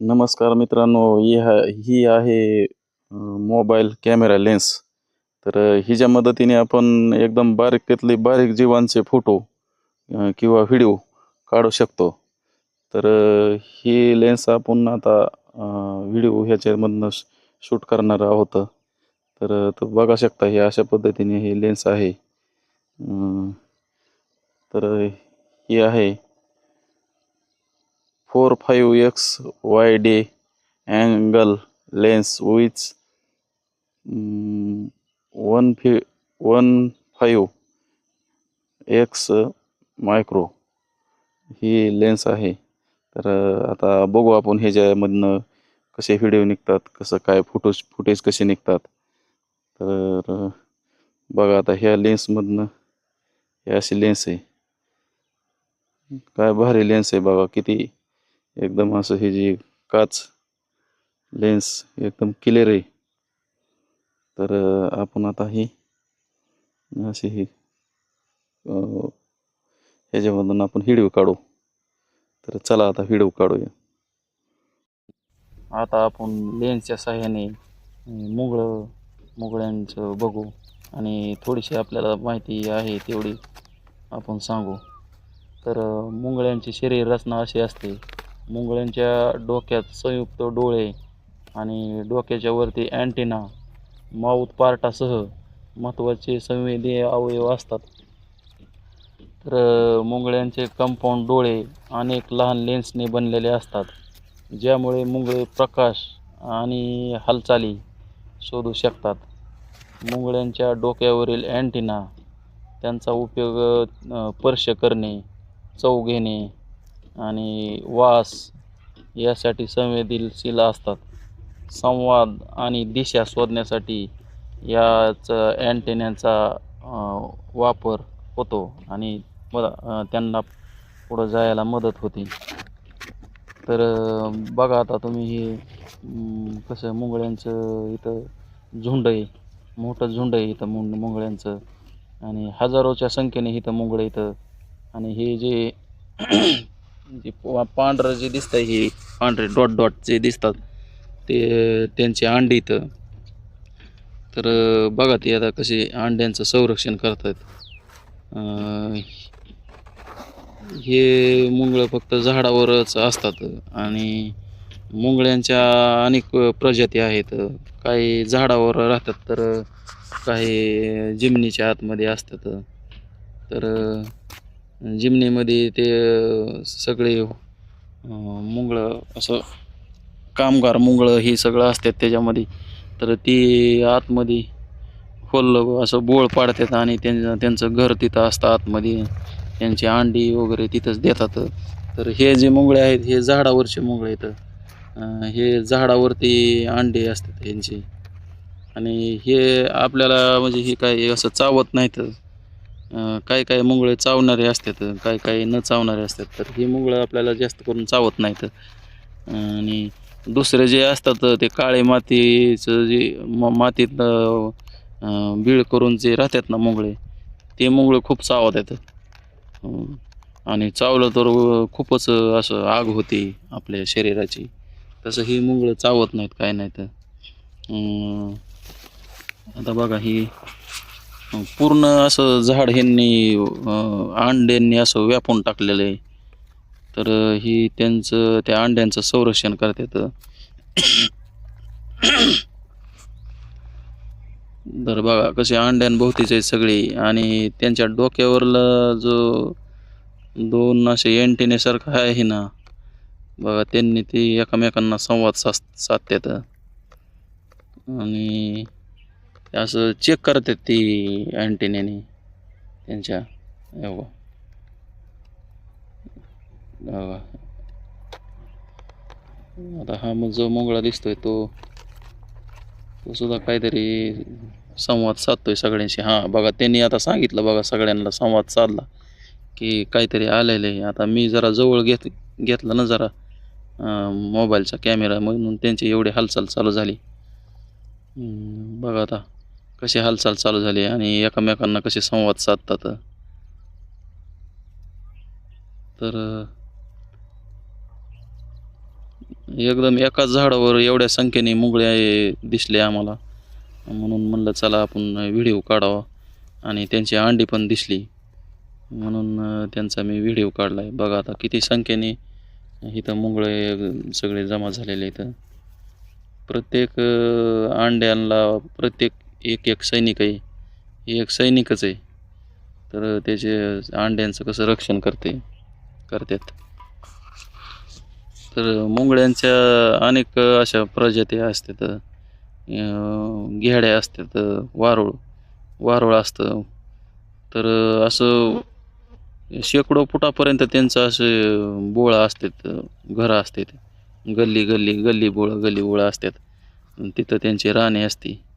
नमस्कार मित्रांनो ही हा ही आहे मोबाईल कॅमेरा लेन्स. तर हिच्या मदतीने आपण एकदम बारीकीतले बारीक जीवांचे फोटो किंवा व्हिडिओ काढू शकतो. तर ही लेन्स आपण आता व्हिडिओ ह्याच्यामधनं शूट करणार आहोत. तर तो बघा शकता हे अशा पद्धतीने ही लेन्स आहे. तर ही आहे. Four five X wide angle lens which one fee one five x micro ही लेन्स आहे. तर आता बघू आपण ह्याच्यामधनं कसे व्हिडिओ निघतात कसं काय फोटोज फुटेज कसे निघतात. तर बघा आता ह्या लेन्समधनं हे अशी लेन्स आहे. काय भारी लेन्स आहे बघा किती एकदम असं हे जी काच लेन्स एकदम क्लिअर आहे. तर आपण आता ही अशी ही ह्याच्यामधून आपण व्हिडिओ काढू. तर चला आता व्हिडिओ काढूया. आता आपण लेन्सच्या साह्याने मुगळं मुगळ्यांचं बघू. आणि थोडीशी आपल्याला माहिती आहे तेवढी आपण सांगू. तर मुंगळ्यांची शरीर रचना अशी असते. मुंगळ्यांच्या डोक्यात संयुक्त डोळे आणि डोक्याच्या वरती अँटिना माऊथ पार्टासह महत्त्वाचे संवेदी अवयव असतात. तर मुंगळ्यांचे कंपाऊंड डोळे अनेक लहान लेन्सने बनलेले असतात ज्यामुळे मुंगळे प्रकाश आणि हालचाली शोधू शकतात. मुंगळ्यांच्या डोक्यावरील अँटिना त्यांचा उपयोग स्पर्श करणे चव घेणे आणि वास यासाठी संवेदनशील असतात. संवाद आणि दिशा शोधण्यासाठी याचा अँटेन्याचा वापर होतो आणि म त्यांना पुढं जायला मदत होते. तर बघा आता तुम्ही हे कसं मुंगळ्यांचं इथं झुंड आहे. मोठं झुंड आहे इथं मुं मुंगळ्यांचं. आणि हजारोच्या संख्येने इथं मुंगळं इथं. आणि हे जे म्हणजे जे पांढरं जे दिसतं हे पांढरे डॉट डॉट जे दिसतात ते त्यांचे अंडी इथं. तर बघा ते आता कसे अंड्यांचं संरक्षण करतात हे मुंगळं फक्त झाडावरच असतात आणि मुंगळ्यांच्या अनेक प्रजाती आहेत. काही झाडावर राहतात तर काही जिमनीच्या आतमध्ये असतात. तर जिमणीमध्ये ते सगळे मुंगळं असं कामगार मुंगळं हे सगळं असतात त्याच्यामध्ये. तर ती आतमध्ये खोल असं बोळ पाडतात आणि त्यांचं त्यांचं घर तिथं असतं आतमध्ये. त्यांची अंडी वगैरे तिथंच देतात. तर हे जे मुंगळे आहेत हे झाडावरचे मुंगळे आहेत. हे झाडावरती अंडे असतात यांचे आणि हे आपल्याला म्हणजे हे काही असं चावत नाहीत. काय काही काही मुंगळे चावणारे असतात काही काही न चावणारे असतात तर ही मुंगळं आपल्याला जास्त करून चावत नाहीत. आणि दुसरे जे असतात ते काळे मातीचं जे म मातीत बीळ करून जे राहतात ना मुंगळे ते मुंगळे खूप चावत आहेत. आणि चावलं तर खूपच असं आग होते आपल्या शरीराची. तसं ही मुंगळं चावत नाहीत काय नाही तर आता बघा ही पूर्ण असं झाड ह्यांनी अंड्यांनी असं व्यापून टाकलेलं आहे. तर ही त्यांचं त्या अंड्यांचं संरक्षण करतात तर बघा कसे अंड्यांभोवतीच आहेत सगळी. आणि त्यांच्या डोक्यावरला जो दोन असे अँटेनेसारखं आहे ना बघा त्यांनी ते एकमेकांना संवाद साध साधतात आणि असं चेक करतात ती अँटेनेने त्यांच्या आता हा मग जो मोगळा दिसतोय तो तो सुद्धा काहीतरी संवाद साधतोय सगळ्यांशी. हां बघा त्यांनी आता सांगितलं बघा सगळ्यांना संवाद साधला की काहीतरी आलेलं आहे. आता मी जरा जवळ घेत घेतला ना जरा मोबाईलचा कॅमेरा म्हणून त्यांची एवढी हालचाल चालू झाली. बघा आता. कशी हालचाल चालू झाली आणि एकमेकांना कसे संवाद साधतात? तर एकदम एकाच झाडावर एवढ्या संख्येने मुंगळ्या दिसले आम्हाला. म्हणून म्हणलं चला आपण व्हिडिओ काढावा. आणि त्यांची अंडी पण दिसली. म्हणून त्यांचा मी व्हिडिओ काढला आहे बघा आता किती संख्येने इथं मुंगळे सगळे जमा झालेले इथं प्रत्येक अंड्यांना प्रत्येक एक एक सैनिक आहे. हे एक सैनिकच आहे. तर त्याचे अंड्यांचं कसं रक्षण करते करतात. तर मुंगळ्यांच्या अनेक अशा प्रजाती असतात. घेड्या असतात वारुळ वारुळ असतं. तर असं शेकडो फुटापर्यंत त्यांचं असं बोळं असतात घरं असतात. गल्ली गल्ली गल्ली बोळं गल्ली बोळं असतात. तिथं त्यांची राणे असते.